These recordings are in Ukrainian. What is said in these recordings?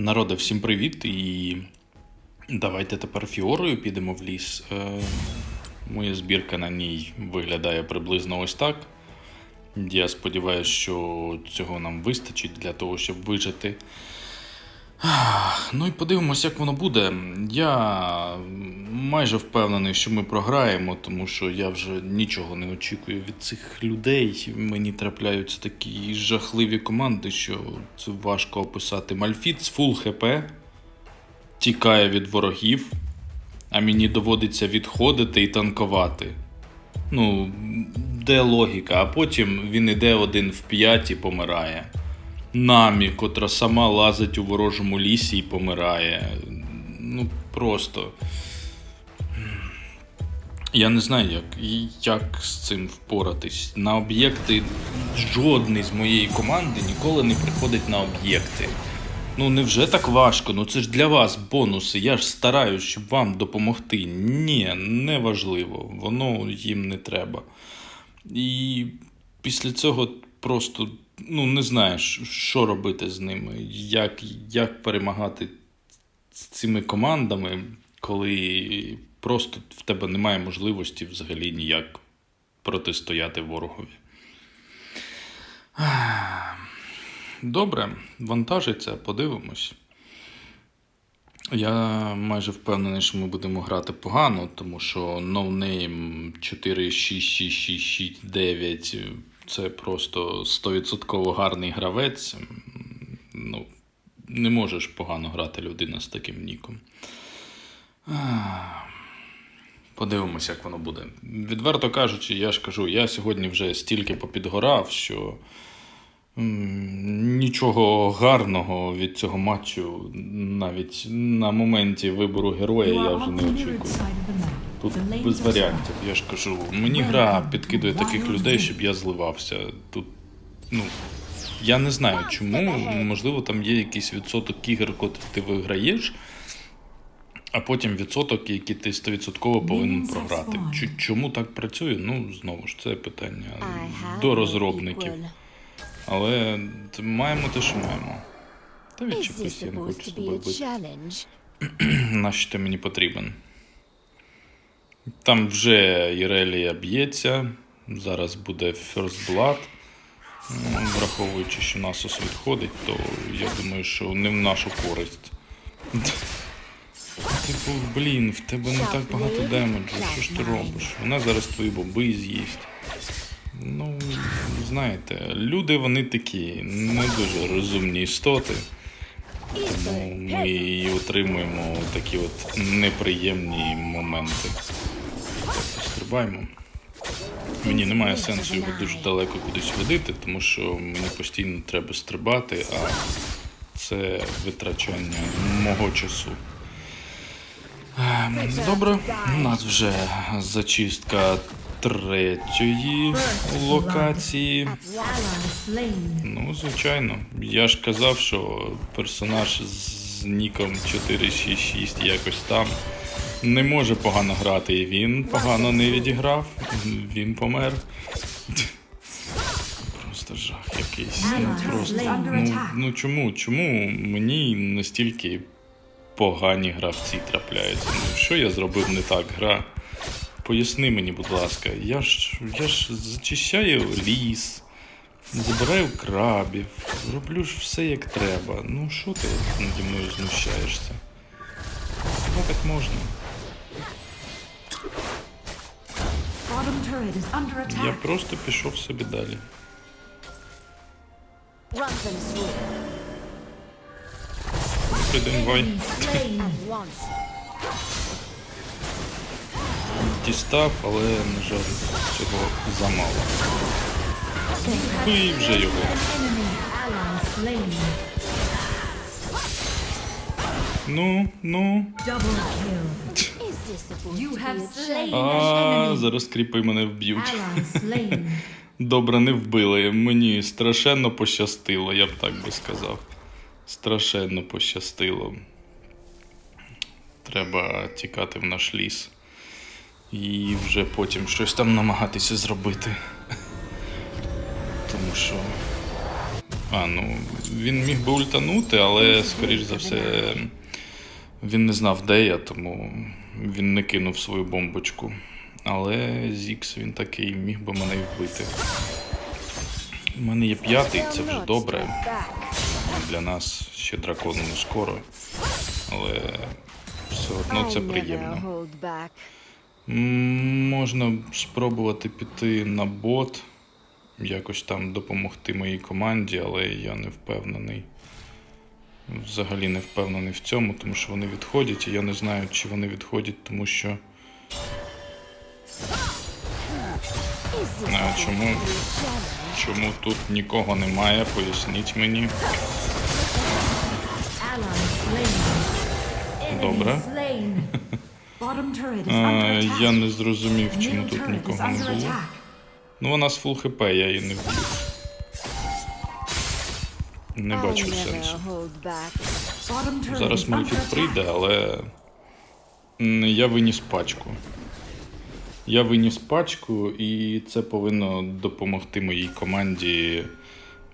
Народе, всім привіт! І давайте тепер фіорою підемо в ліс. Е, моя збірка на ній виглядає приблизно ось так. Я сподіваюся, що цього нам вистачить для того, щоб вижити. Ну і подивимось, як воно буде. Я майже впевнений, що ми програємо, тому що я вже нічого не очікую від цих людей. Мені трапляються такі жахливі команди, що це важко описати. Мальфіт з фул хп тікає від ворогів, а мені доводиться відходити і танкувати. Ну, де логіка, а потім він іде один в п'ять і помирає. Намі, котра сама лазить у ворожому лісі і помирає. Ну, просто. Я не знаю, як, як з цим впоратись. На об'єкти жодний з моєї команди ніколи не приходить на об'єкти. Ну, невже так важко? Ну це ж для вас бонуси. Я ж стараюсь, щоб вам допомогти. Ні, не важливо. Воно їм не треба. І після цього просто ну, не знаєш, що робити з ними, як, як перемагати з цими командами, коли просто в тебе немає можливості взагалі ніяк протистояти ворогові. Добре, вантажиться, подивимось. Я майже впевнений, що ми будемо грати погано, тому що ноунейм 4-6-6-6-6-9 це просто 100% гарний гравець. Ну, не можеш погано грати людина з таким ніком. Подивимося, як воно буде. Відверто кажучи, я ж кажу, я сьогодні вже стільки попідгорав, що нічого гарного від цього матчу навіть на моменті вибору героя я вже не очікую. Тут без варіантів, я ж кажу. Мені гра підкидує таких людей, щоб я зливався. Тут, ну, я не знаю чому. Можливо, там є якийсь відсоток ігор, котрі ти виграєш, а потім відсоток, який ти 100% повинен програти. Чому так працює? Ну, знову ж, це питання до розробників. Але маємо те, що маємо. Та відчепись, я не хочу з бити. Нащо ти мені потрібен? Там вже Ірелія б'ється. Зараз буде First Blood. Враховуючи, що Насос відходить, то я думаю, що не в нашу користь. Типу, блін, в тебе не так багато демеджу. Що ж ти робиш? Вона зараз твої боби з'їсть. Ну, знаєте, люди вони такі не дуже розумні істоти. Тому ми і отримуємо такі от неприємні моменти. Тобто. Мені немає сенсу його дуже далеко кудись водити, тому що мені постійно треба стрибати, а це витрачання мого часу. Ем, Добре, у нас вже зачистка третьої локації. Ну, звичайно. Я ж казав, що персонаж з ніком 466 якось там не може погано грати, і він погано не відіграв. Він помер. Просто жах якийсь. Ну, просто, ну, ну чому? Чому мені настільки погані гравці трапляються? Ну, що я зробив не так, гра? Поясни мені, будь ласка, я ж, я ж зачищаю ліс, забираю крабів, роблю ж все як треба. Ну що ти наді мною знущаєшся? Хіба так можна? Я просто пішов собі далі. Вай. Дістав, але, на жаль, цього замало. Бий вже його. Ну, ну. А, зараз кріпи мене вб'ють. Добре, не вбили. Мені страшенно пощастило, я б так би сказав. Страшенно пощастило. Треба тікати в наш ліс. І вже потім щось там намагатися зробити. Тому що А, ну він міг би ультанути, але скоріш за все він не знав, де я, тому він не кинув свою бомбочку. Але Зікс він такий міг би мене вбити. У мене є п'ятий, це вже добре. Для нас ще дракону не скоро. Але все одно це приємно. Можна спробувати піти на бот, якось там допомогти моїй команді, але я не впевнений. Взагалі не впевнений в цьому, тому що вони відходять, і я не знаю, чи вони відходять, тому що. А, чому, a challenge? чому тут нікого немає, поясніть мені. Добре. slain. Bottom turret is А, я не зрозумів, чому тут нікого не було. Ну, вона з фул хп, я її не вб'ю. Не бачу never сенсу. Зараз Мальфіт прийде, але я виніс пачку. Я виніс пачку, і це повинно допомогти моїй команді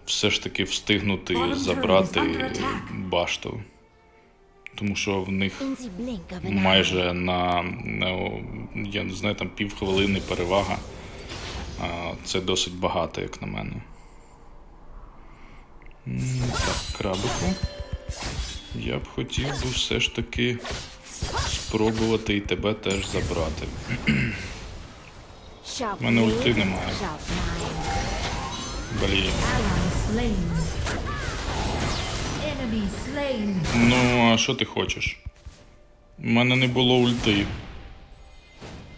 все ж таки встигнути забрати башту. Тому що в них майже на, на я не знаю, там півхвилини перевага. Це досить багато, як на мене. Так, крабику. Я б хотів би все ж таки спробувати і тебе теж забрати. Sharp мене ульти немає. Блін. Ну, а що ти хочеш? У мене не було ульти.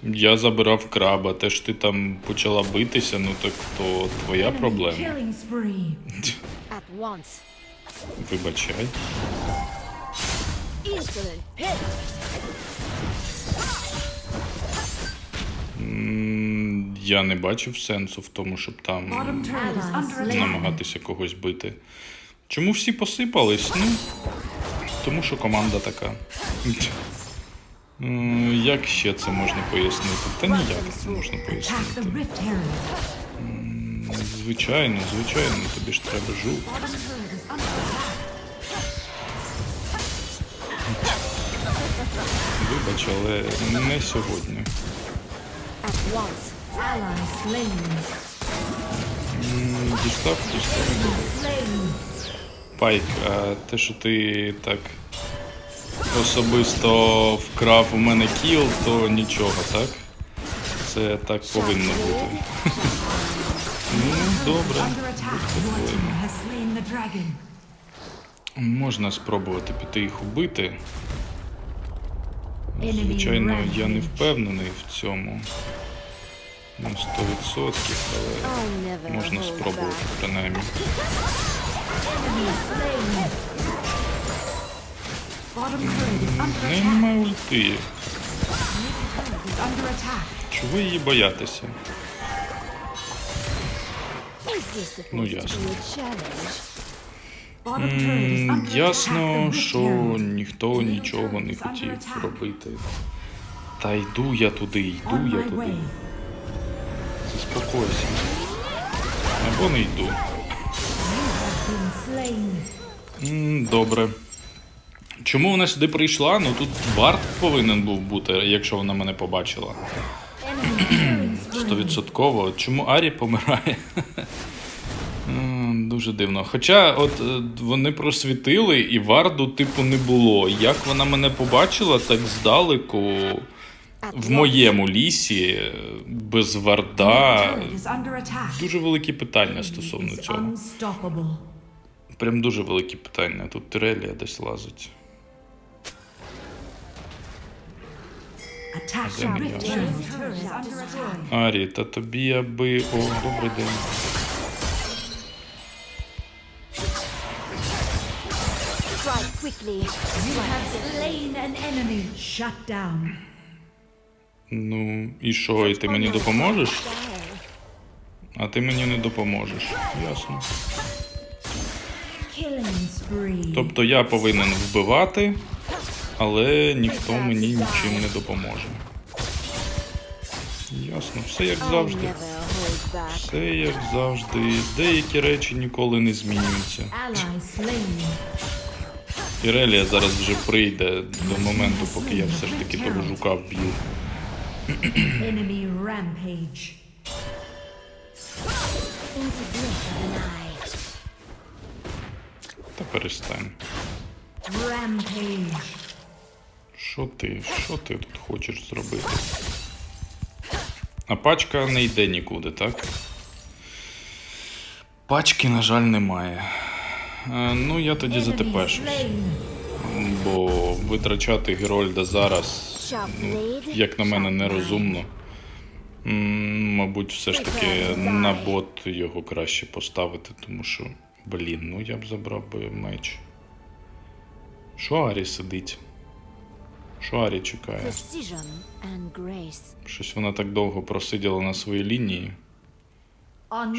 Я забирав краба, те ж ти там почала битися, ну так то твоя проблема. At once. Вибачай. Insolent pit. М, Я не бачив сенсу в тому, щоб там намагатися когось бити. Чому всі посипались? Ну, тому що команда така. М, Як ще це можна пояснити? Та ніяк не можна пояснити. Звичайно, звичайно, тобі ж треба жук. Вибач, але не сьогодні. Дістав, дістав. Пайк, а те, що ти так особисто вкрав у мене кіл, то нічого, так? Це так повинно бути. Dragon. Можна спробувати піти їх убити. Звичайно, я не впевнений в цьому. На 100%, але можна спробувати принаймні. Attack. немає ульти. Чого її боятися? This Ну, ясно. М. Ясно, що ніхто нічого не хотів робити. Та йду я туди, йду я туди. Заспокойся. Або не йду. М, Добре. Чому вона сюди прийшла? Ну тут варт повинен був бути, якщо вона мене побачила. Стовідсотково. Чому Арі помирає? Дуже дивно. Хоча, от е, вони просвітили, і варду, типу, не було. Як вона мене побачила так здалеку в моєму лісі, е, без варда. Дуже великі питання стосовно цього. Прям дуже великі питання. Тут Тирелія десь лазить. Арі, та тобі аби. О, добрий день. Strike quickly. You have slain an enemy. Shut down. Ну, і що, і ти мені допоможеш? А ти мені не допоможеш. Ясно. Тобто я повинен вбивати, але ніхто мені нічим не допоможе. Ясно, все як завжди. hold back. Все як завжди. Деякі речі ніколи не змінюються. Ірелія зараз вже прийде до моменту, поки я все ж таки того жука вб'ю. Та перестань. Rampage. Що ти? Що ти тут хочеш зробити? А пачка не йде нікуди, так? Пачки, на жаль, немає. Е, ну, я тоді затепешусь. Бо витрачати Герольда зараз, як на мене, нерозумно. М, Мабуть, все ж таки на бот його краще поставити, тому що, блін, ну я б забрав би меч. Що Арі сидить? Що Арі чекає? Щось вона так довго просиділа на своїй лінії,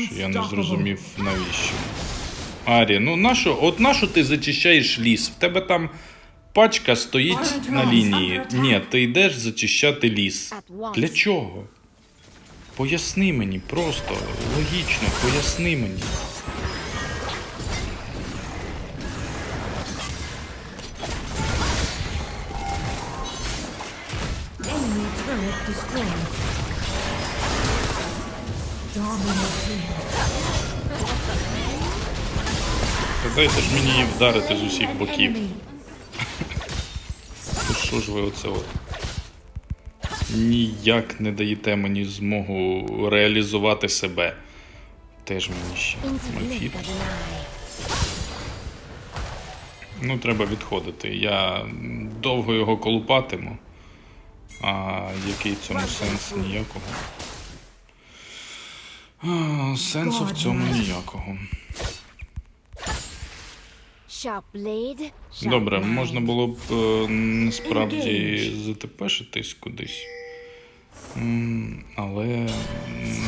що я не зрозумів навіщо. Арі, ну нащо, от нащо ти зачищаєш ліс? В тебе там пачка стоїть на лінії. Ні, ти йдеш зачищати ліс. Для чого? Поясни мені, просто логічно, поясни мені. Дайте ж мені її вдарити з усіх боків. що ж ви оце от? Ніяк не даєте мені змогу реалізувати себе. Теж мені ще Мальфіт. Ну, треба відходити. Я довго його колупатиму. А який цьому сенс ніякого. А, сенсу в цьому ніякого. Добре, можна було б е, насправді затепешитись кудись. М, Але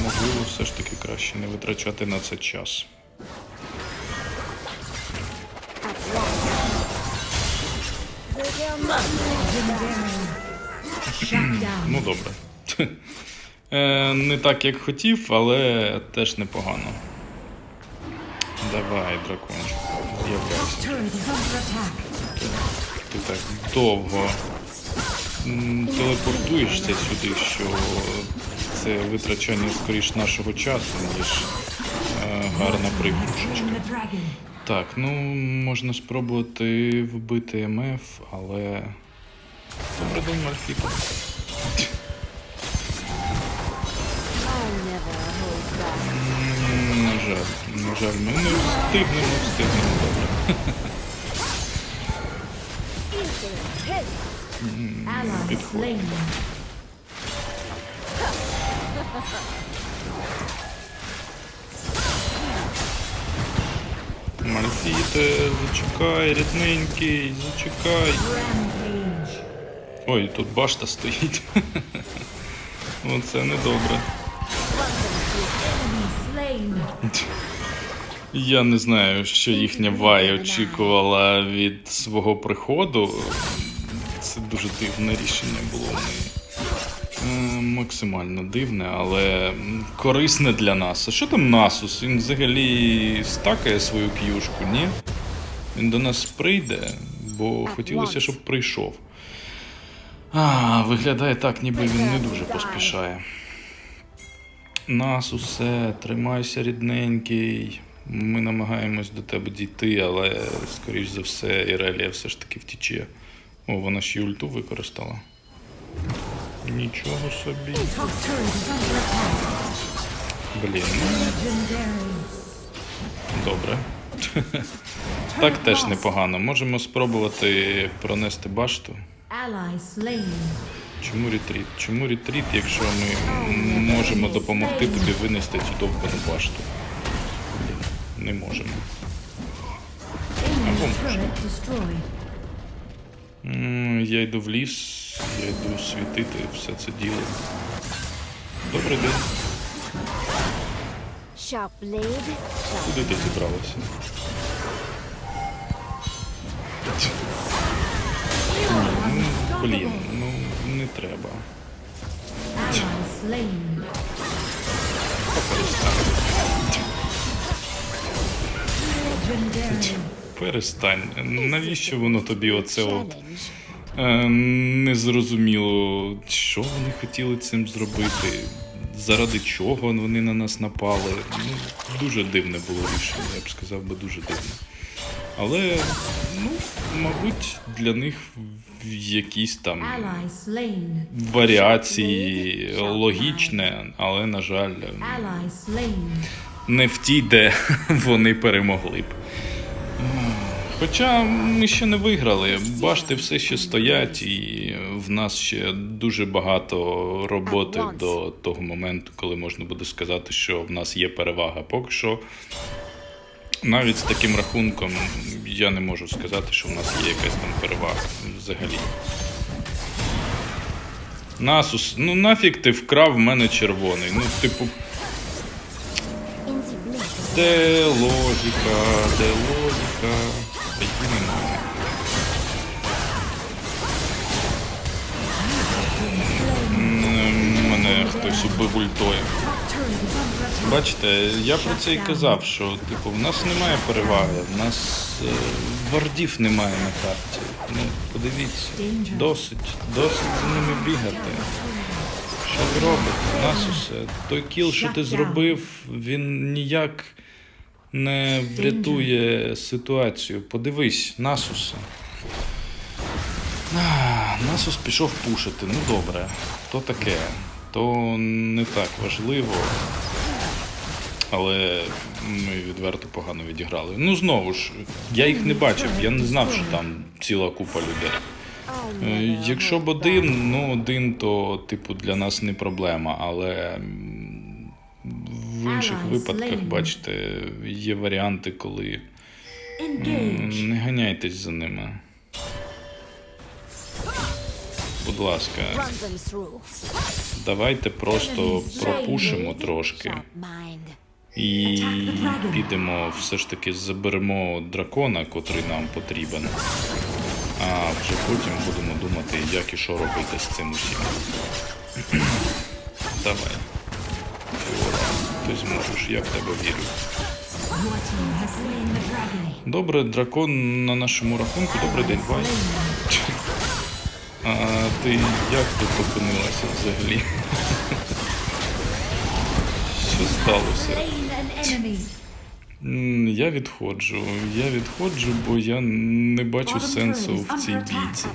можливо все ж таки краще не витрачати на це час. Ну добре. Е, Не так, як хотів, але теж непогано. Давай, дракончик, так довго телепортуєшся сюди, що це витрачання скоріш нашого часу, ніж е, гарна пригрушечка. Так, ну можна спробувати вбити МФ, але. Добре день, Мальфіка. I'll never hold back. М, На жаль, на жаль, ми не встигнемо, встигнемо добре. Мальфіте, зачекай, рідненький, зачекай. Ой, тут башта стоїть. Оце недобре. Я не знаю, що їхня Вай очікувала від свого приходу. Це дуже дивне рішення було. Е, Максимально дивне, але корисне для нас. А що там Насус? Він взагалі стакає свою к'юшку, ні? Він до нас прийде, бо хотілося, щоб прийшов. А, виглядає так, ніби він не дуже поспішає. Нас усе, тримайся рідненький. Ми намагаємось до тебе дійти, але, скоріш за все, Ірелія все ж таки втіче. О, вона ще й ульту використала. Нічого собі. Блін, добре. Так теж непогано. Можемо спробувати пронести башту. Чому ретріт? Чому ретріт, якщо ми можемо допомогти тобі винести цю довбану башту? Не можемо. Або. М, Я йду в ліс, я йду світити все це діло. Добрий день. Куди ти зібралася? Ну, блін, ну не треба. Перестань. Навіщо воно тобі оце от е, незрозуміло, що вони хотіли цим зробити? Заради чого вони на нас напали? Ну, дуже дивне було рішення, я б сказав би дуже дивне. Але, ну, мабуть, для них якісь там варіації логічне, але, на жаль. Не в тій, де вони перемогли б. Хоча ми ще не виграли, башти все ще стоять, і в нас ще дуже багато роботи до того моменту, коли можна буде сказати, що в нас є перевага. Поки що, навіть з таким рахунком, я не можу сказати, що в нас є якась там перевага взагалі. Насус, ну нафіг ти вкрав в мене червоний. Ну, типу, де логіка, де логіка? Та немає. Мене хтось убив. Бачите, я про це і казав, що типу, в нас немає переваги, в нас е, вардів немає на карті. Ну, подивіться, досить, досить за ними бігати. Що ви робите? Насусе, той кіл, що ти зробив, він ніяк не врятує ситуацію. Подивись, Насусе. А, Насус пішов пушити. Ну добре, то таке, то не так важливо. Але ми відверто погано відіграли. Ну знову ж, я їх не бачив, я не знав, що там ціла купа людей. Е, Якщо б один, ну один, то типу для нас не проблема, але в інших випадках, бачите, є варіанти, коли не ганяйтесь за ними. Будь ласка, давайте просто пропушимо трошки і підемо, все ж таки заберемо дракона, котрий нам потрібен. А вже потім будемо думати, як і що робити з цим усім. Давай. Ти зможеш, я в тебе вірю. Добре, дракон на нашому рахунку. Добрий день, Вай. А ти як тут опинилася взагалі? Що сталося? Я відходжу. Я відходжу, бо я не бачу сенсу в цій бійці.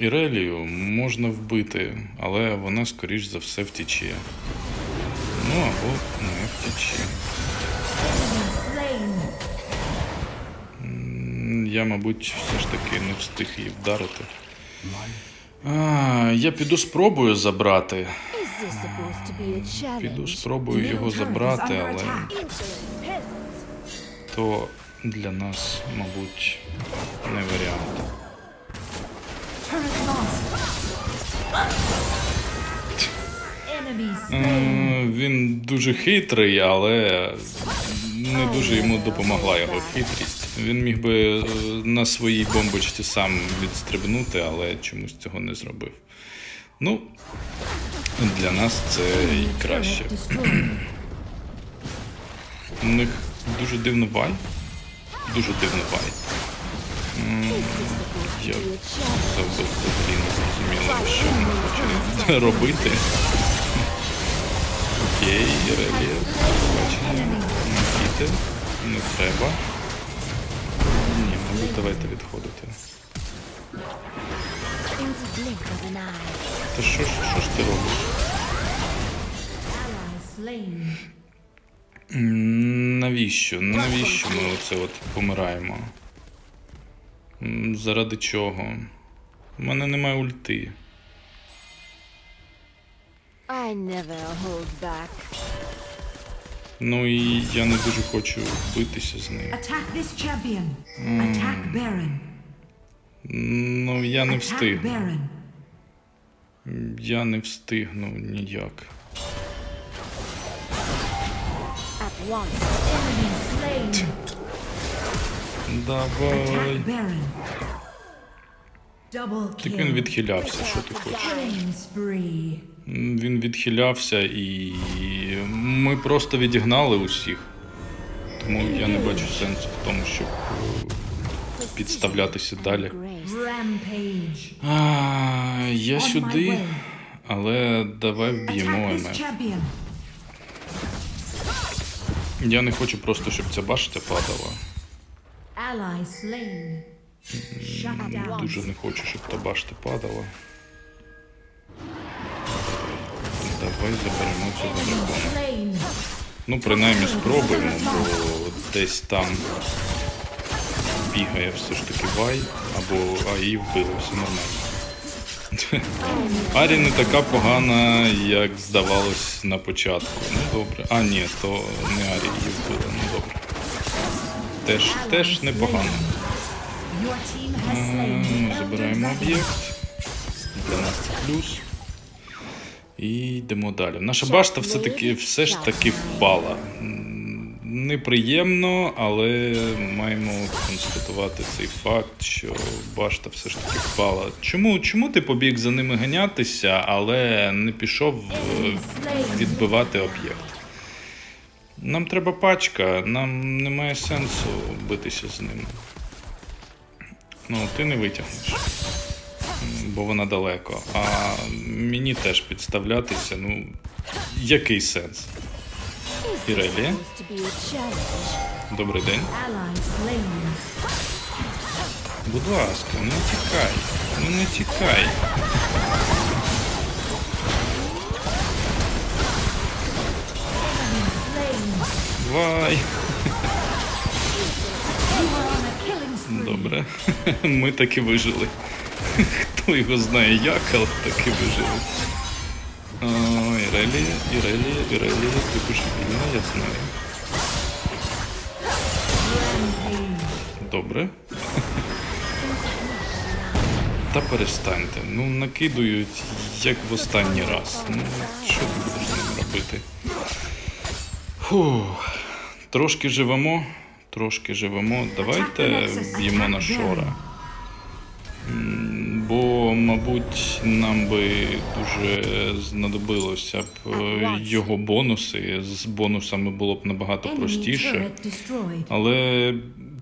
Ірелію можна вбити, але вона, скоріш за все, втіче. Ну або не. М, Я, мабуть, все ж таки не встиг її вдарити. А, я піду спробую забрати. Піду спробую його забрати, але то для нас, мабуть, не варіант. Він дуже хитрий, але не дуже йому допомогла його хитрість. Він міг би е, на своїй бомбочці сам відстрибнути, але чомусь цього не зробив. Ну, для нас це і краще. У них дуже дивно вай. Дуже дивно вай. Я взагалі не зрозуміло, що вони хочуть робити. Окей, Ірелія, бачення. Не треба. Ні, мабуть, давайте відходити. Та що ж, що ж ти робиш? Навіщо? Навіщо ми оце от помираємо? Заради чого? У мене немає ульти. I never hold back. Ну і я не дуже хочу битися з ним. Attack this champion. Attack Baron. Ну, я не Attack встигну. Baron. Я не встигну ніяк. At once. Enemy slain. Давай. Attack Baron. Double Так він kill. відхилявся, що ти хочеш. Killing spree. Він відхилявся і ми просто відігнали усіх. Тому я не бачу сенсу в тому, щоб е, підставлятися далі. А, я сюди, але давай вб'ємо МФ. Я не хочу просто, щоб ця башта падала. Дуже не хочу, щоб та башта падала. Давай заберемо цього дракона. Ну, принаймні спробуємо, бо десь там бігає все ж таки Вай, або а її вбили, все нормально. Арі не така погана, як здавалось на початку. Ну добре. А, ні, то не Арі її вбила, ну добре. Теж, теж непогано. Забираємо об'єкт. Для нас це плюс. І йдемо далі. Наша башта все-таки все ж таки впала. Неприємно, але маємо констатувати цей факт, що башта все ж таки впала. Чому, чому ти побіг за ними ганятися, але не пішов е, відбивати об'єкт? Нам треба пачка, нам немає сенсу битися з ними. Ну, ти не витягнеш, бо вона далеко. А мені теж підставлятися, ну, який сенс? Ірелі, добрий день. Будь ласка, не тікай. Ну не тікай. Slain. Вай. You are on a killing spree. Добре. Ми таки вижили. Хто його знає як, але таки вижили. О, Ірелі, Ірелі, Ірелі, ти божевільна, я знаю. Добре. Та перестаньте. Ну накидують як в останній раз. Ну, що ти будеш з ним робити? Фу. Трошки живемо, трошки живемо. Давайте б'ємо на шора. Мабуть, нам би дуже знадобилося б е, його бонуси. З бонусами було б набагато простіше. Але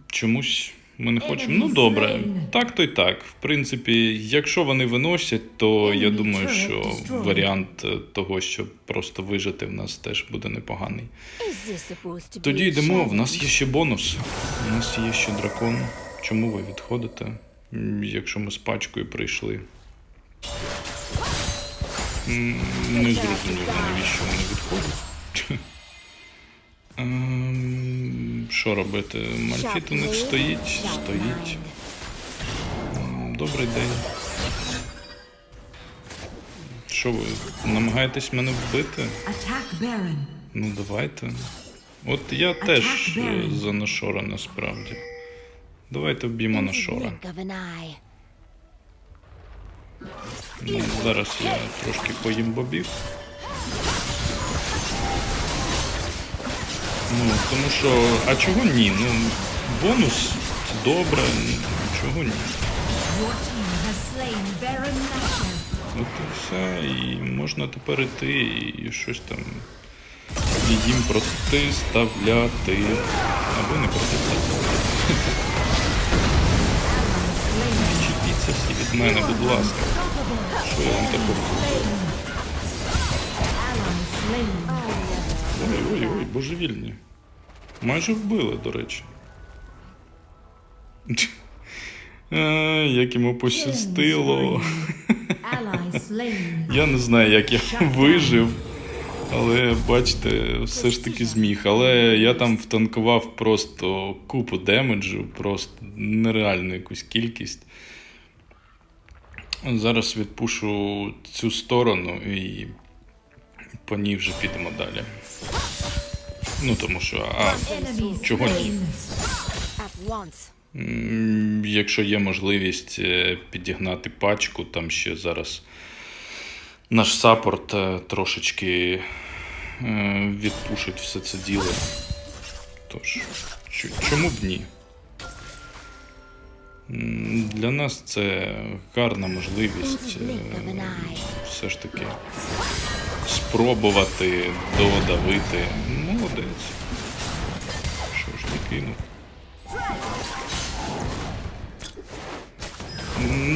чомусь ми не хочемо. Ну добре, так то й так. В принципі, якщо вони виносять, то я думаю, що варіант е, того, щоб просто вижити в нас теж буде непоганий. Тоді йдемо. В нас є ще бонус. У нас є ще дракон. Чому ви відходите? Якщо ми з пачкою прийшли. Не зрозуміло, навіщо вони відходять. Ем, Що робити? Мальфіт у них стоїть, стоїть. Добрий день. Що ви намагаєтесь мене вбити? Ну, давайте. От я теж е, за Нашора насправді. Давайте вб'ємо an eye. Ну, зараз я трошки поїм бобів. Ну, тому що. А чого ні? Ну, бонус добре, чого ні? Nashor. От і все, і можна тепер іти і щось там їм протиставляти. Або не протиставляти. Всі від мене, будь ласка. Що я вам такого? Ой-ой-ой, божевільні. Майже вбили, до речі. Е, Як йому пощастило. Я не знаю, як я вижив. Але бачите, все ж таки зміг. Але я там втанкував просто купу демеджу, просто нереальну якусь кількість. Зараз відпушу цю сторону і по ній вже підемо далі. Ну тому що, а Чого ні? якщо є можливість е, підігнати пачку, там ще зараз наш саппорт е, трошечки е, відпушить все це діло. Тож, чому б ні? Для нас це гарна можливість е, все ж таки спробувати додавити. Молодець. Що ж, не кинув.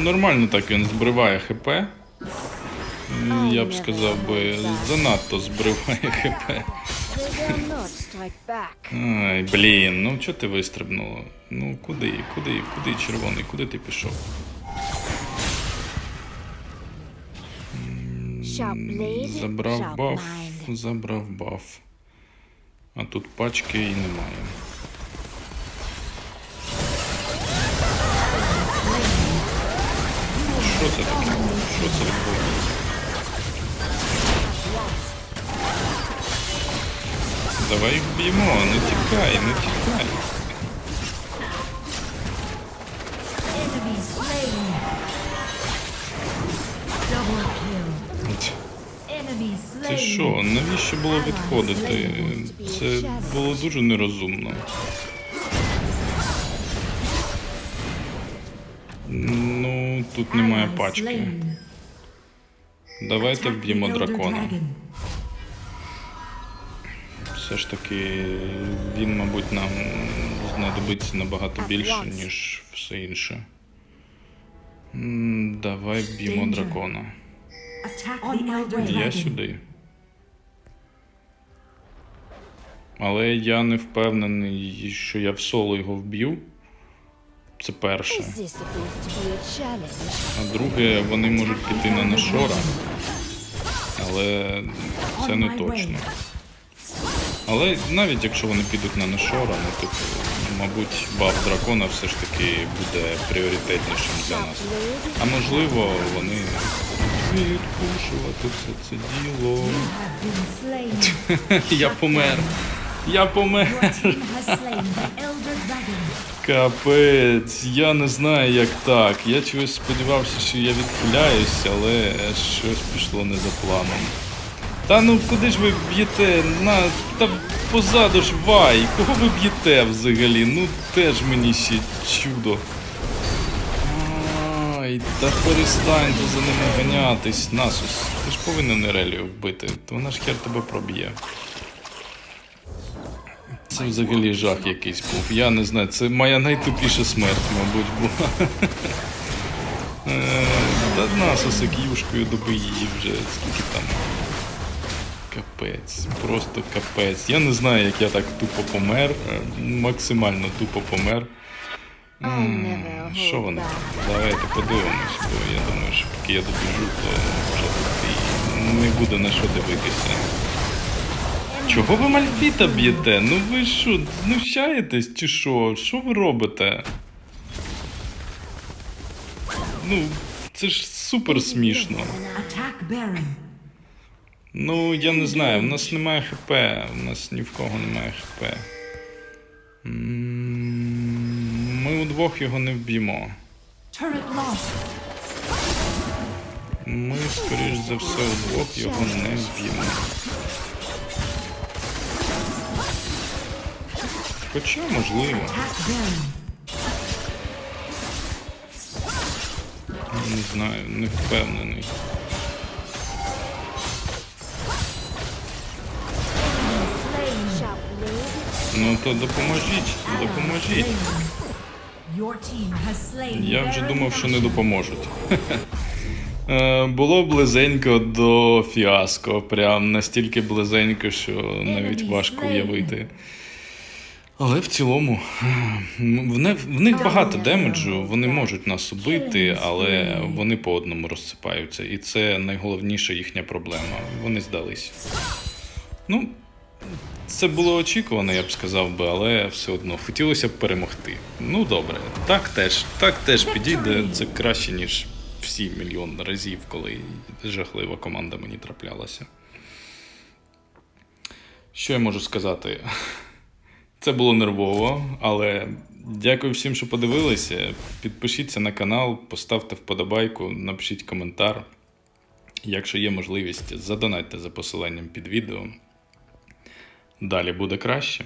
Нормально так він збриває ХП. Я б сказав би, занадто збриває ХП. Ай, блін, ну чого ти вистрибнула? Ну куди, куди, куди червоний, куди ти пішов? Забрав баф, забрав баф. А тут пачки і немає. Що це таке? Що це відбувається? Давай їх б'ємо, не тікай, не тікай. От. Enemy slain. Це що, навіщо було відходити? Це було дуже нерозумно. Ну, тут немає пачки. Давайте вб'ємо дракона. Все ж таки, він, мабуть, нам знадобиться набагато більше, ніж все інше. М, Давай вб'ємо дракона. Attack the Elder Я Dragon. сюди. Але я не впевнений, що я в соло його вб'ю. Це перше. Is this supposed to be a challenge? А друге, вони можуть піти на нашора. Але це не точно. Але навіть якщо вони підуть на нашора, ну типу, мабуть, баф дракона все ж таки буде пріоритетнішим для нас. А можливо, вони будуть відпушувати все це діло. Я помер. Я помер. Капець, я не знаю, як так. Я чогось сподівався, що я відхиляюсь, але щось пішло не за планом. Та ну куди ж ви б'єте? На та позаду ж вай! Кого ви б'єте взагалі? Ну теж мені ще чудо. Ай, та перестаньте за ними ганятись, Насус. Ти ж повинен Нерелію вбити, то вона ж хер тебе проб'є. Це взагалі жах якийсь був. Я не знаю, це моя найтупіша смерть, мабуть, була. Е, Та насоси юшкою доби її вже скільки там. Капець, просто капець. Я не знаю, як я так тупо помер. е, Максимально тупо помер. Що вони? Давайте подивимось, бо я думаю, що поки я добіжу, то вже тут і не буде на що дивитися. Чого ви Мальфіта б'єте? Ну ви що, знущаєтесь чи що? Що ви робите? Ну, це ж супер смішно. Ну, я не знаю, в нас немає ХП, в нас ні в кого немає ХП. Ми удвох його не вб'ємо. Ми, скоріш за все, удвох його не вб'ємо. Хоча, можливо, не знаю, не впевнений. Ну то допоможіть, допоможіть. Я вже думав, що не допоможуть. Е, Було близенько до фіаско. Прям настільки близенько, що навіть важко уявити. Але в цілому в не- в них багато демеджу, вони можуть нас убити, але вони по одному розсипаються. І це найголовніша їхня проблема. Вони здались. Ну, це було очікувано, я б сказав би, але все одно хотілося б перемогти. Ну добре, так теж, так теж підійде. Це краще, ніж всі мільйон разів, коли жахлива команда мені траплялася. Що я можу сказати? Це було нервово, але дякую всім, що подивилися. Підпишіться на канал, поставте вподобайку, напишіть коментар. Якщо є можливість, задонатьте за посиланням під відео. Далі буде краще.